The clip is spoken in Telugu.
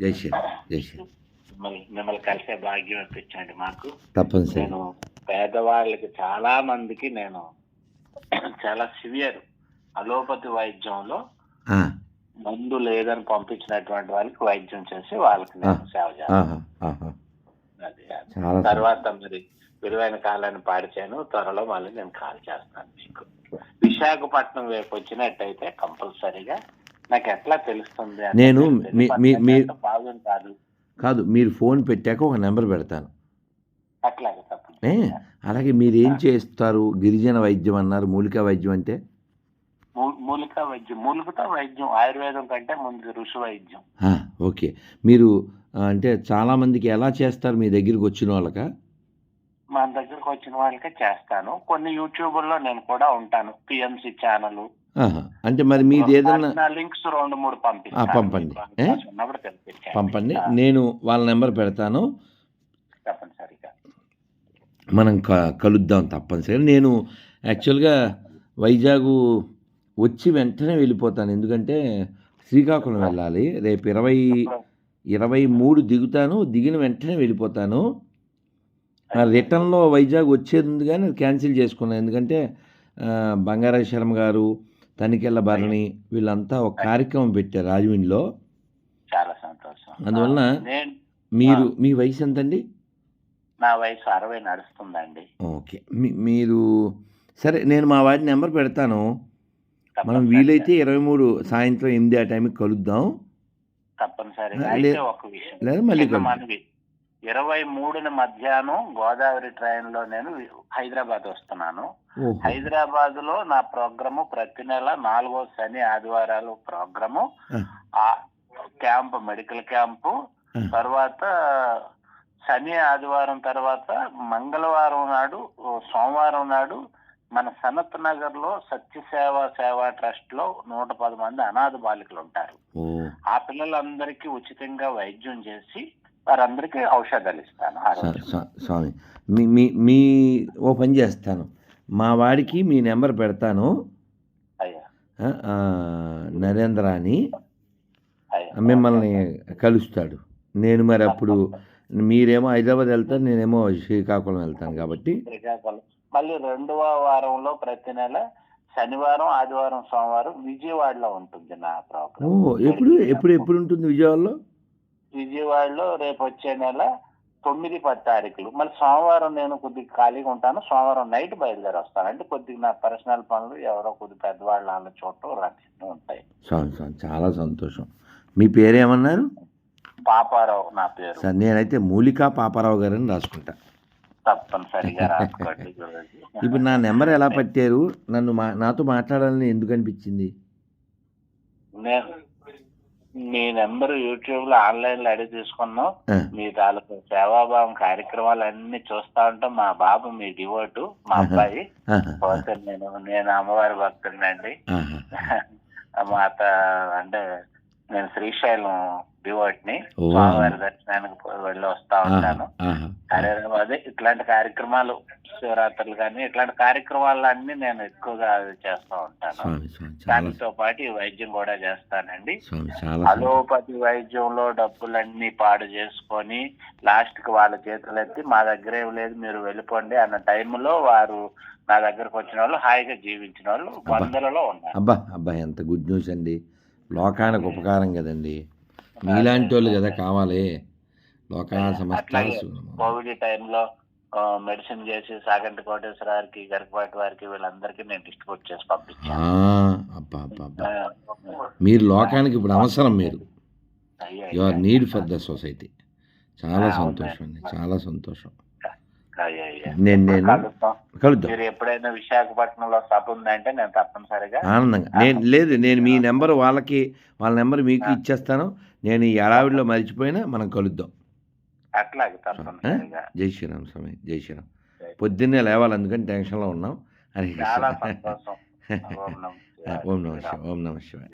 జై శ్రీరామ్ జై శ్రీరామ్. మిమ్మల్ని కలిసే భాగ్యం ఇప్పించండి మాకు. తప్పనిసరి. నేను పేదవాళ్ళకి చాలా మందికి నేను చాలా సివియర్ అలోపతి వైద్యంలో మందు లేదని పంపించినటువంటి వాళ్ళకి వైద్యం చేసి వాళ్ళకి నేను సేవ చేస్తాను. తర్వాత మరి విలువైన కాలాన్ని పాడిచాను. త్వరలో మళ్ళీ నేను కాల్ చేస్తాను మీకు. విశాఖపట్నం వైపు వచ్చినట్టయితే కంపల్సరీగా నాకు ఎట్లా తెలుస్తుంది నేను భావ్యం కాదు కాదు మీరు ఫోన్ పెట్టాక ఒక నెంబర్ పెడతాను. అట్లాగే అలాగే మీరు ఏం చేస్తారు? గిరిజన వైద్యం అన్నారు మూలికా వైద్యం అంటే? మూలిక వైద్యం. మూలికతో వైద్యం ఆయుర్వేదం కంటే ముందు ఋషి వైద్యం. ఓకే. మీరు అంటే చాలామందికి ఎలా చేస్తారు మీ దగ్గరికి వచ్చిన వాళ్ళక? మన దగ్గరకు వచ్చిన వాళ్ళకే చేస్తాను. కొన్ని యూట్యూబ్లో నేను కూడా ఉంటాను పిఎంసి ఛానల్. అంటే మరి మీది ఏదన్నా లింక్స్ రెండు మూడు పంపండి. పంపండి. నేను వాళ్ళ నెంబర్ పెడతాను. తప్పనిసరిగా మనం క కలుద్దాం తప్పనిసరి నేను యాక్చువల్గా వైజాగ్ వచ్చి వెంటనే వెళ్ళిపోతాను. ఎందుకంటే శ్రీకాకుళం వెళ్ళాలి. రేపు ఇరవై ఇరవై మూడు దిగుతాను. దిగిన వెంటనే వెళ్ళిపోతాను. రిటర్న్లో వైజాగ్ వచ్చేది ఉంది కానీ క్యాన్సిల్ చేసుకున్నాను. ఎందుకంటే ఆ, బంగారాజ శర్మ గారు తనికెళ్ళ భరణి వీళ్ళంతా ఒక కార్యక్రమం పెట్టారు రాజమండ్రిలో. చాలా సంతోషం. అందువలన మీరు మీ వయసు ఎంతండి? నా వయసు అరవై నడుస్తుందండి. ఓకే. మీరు సరే నేను మా వాడి నెంబర్ పెడతాను. మనం వీలైతే ఇరవై మూడు సాయంత్రం ఎనిమిది ఆ టైంకి కలుద్దాం. తప్పనిసరిగా. ఒక విషయం లేదా మళ్ళీ ఇరవై మూడున మధ్యాహ్నం గోదావరి ట్రైన్లో నేను హైదరాబాద్ వస్తున్నాను. హైదరాబాద్లో నా ప్రోగ్రాము ప్రతి నెల నాలుగో శని ఆదివారాలు ప్రోగ్రాము. ఆ. Camp medical camp. తర్వాత శని ఆదివారం తర్వాత మంగళవారం నాడు సోమవారం నాడు మన సనత్ నగర్లో సత్యసేవ సేవా ట్రస్ట్లో నూట పది మంది అనాథ బాలికలు ఉంటారు ఆ పిల్లలందరికీ ఉచితంగా వైద్యం చేసి వారందరికీ ఔషధాలు ఇస్తాను స్వామి మీ మీ మీ ఓ పని చేస్తాను. మా వాడికి మీ నెంబర్ పెడతాను. నరేంద్ర అని మిమ్మల్ని కలుస్తాడు. నేను మరి అప్పుడు మీరేమో హైదరాబాద్ వెళ్తారు నేనేమో శ్రీకాకుళం వెళ్తాను కాబట్టి. శ్రీకాకుళం. మళ్ళీ రెండవ వారంలో ప్రతి నెల శనివారం ఆదివారం సోమవారం విజయవాడలో ఉంటుంది నా ప్రోగ్రామ్ ఎప్పుడు ఎప్పుడు ఎప్పుడు ఉంటుంది విజయవాడలో? విజయవాడలో రేపు వచ్చే నెల తొమ్మిది పది తారీఖులు మళ్ళీ సోమవారం నేను కొద్దిగా ఖాళీగా ఉంటాను. సోమవారం నైట్ బయలుదేరి వస్తాను అంటే కొద్దిగా నా పర్సనల్ పనులు ఎవరో కొద్ది పెద్దవాళ్ళ వాళ్ళ చూడటం రక్షణ ఉంటాయి. చాలా సంతోషం. మీ పేరేమన్నారు? పాపారావు నా పేరు. సార్ నేనైతే మూలికా పాపారావు గారని రాసుకుంటా. తప్పనిసరిగా రాసుకోండి. ఇప్పుడు నా నెంబర్ ఎలా పట్టారు? నన్ను మా నాతో మాట్లాడాలని ఎందుకు అనిపించింది? నేను మీ నెంబర్ యూట్యూబ్లో ఆన్లైన్లో అడిగి తీసుకున్నాం. మీ తాలూకు సేవాభావం కార్యక్రమాలు అన్ని చూస్తా ఉంటాం. మా బాబు మీ డివోటు మా. అబ్బాయి. నేను నేను అమ్మవారి భక్తుడినండి. ఆహా. మాత అంటే నేను శ్రీశైలం డివోట్ని. స్వామివారి దర్శనానికి వెళ్ళి వస్తా ఉంటాను. అదే అదే ఇట్లాంటి కార్యక్రమాలు శివరాత్రులు కానీ ఇట్లాంటి కార్యక్రమాలు అన్ని నేను ఎక్కువగా చేస్తూ ఉంటాను దానితో పాటు ఈ వైద్యం కూడా చేస్తానండి. అలోపతి వైద్యంలో డబ్బులన్నీ పాడు చేసుకొని లాస్ట్కి వాళ్ళ చేతులు ఎత్తి మా దగ్గర ఏం లేదు మీరు వెళ్ళిపోండి అన్న టైంలో వారు నా దగ్గరకు వచ్చిన వాళ్ళు హాయిగా జీవించిన వాళ్ళు వందలలో ఉన్నారు అబ్బా అబ్బా ఎంత గుడ్ న్యూస్ అండి లోకానికి ఉపకారం కదండి. మీలాంటి వాళ్ళు కదా కావాలి. లోకా సమస్త కోవిడ్ టైంలో మెడిసిన్ చేసి సాగంటి కోటేశ్వర గారికి గరికపాటి వారికి వీళ్ళందరికీ నేను డిస్ట్రిబ్యూట్ చేసి పంపించాను. మీరు లోకానికి ఇప్పుడు అవసరం మీరు. You are. Need for the society చాలా సంతోషం అండి. చాలా సంతోషం. నేను నేను. కలుద్దాం. మీరు ఎప్పుడైనా విశాఖపట్నంలో సభ ఉందంటే నేను తప్పనిసరిగా ఆనందంగా. నేను లేదు నేను మీ నెంబర్ వాళ్ళకి వాళ్ళ నెంబర్ మీకు ఇచ్చేస్తాను. నేను ఈ అడావిడిలో మర్చిపోయినా మనం కలుద్దాం. అట్లాగే తప్పనిసరిగా. జై శ్రీరామ్ స్వామి జై శ్రీరామ్. పొద్దున్నే లేవాలి అందుకని టెన్షన్లో ఉన్నాం. సంతోషం. ఓం నమః శివాయ. ఓం నమ శివాయ ఓం నమ శివాయ.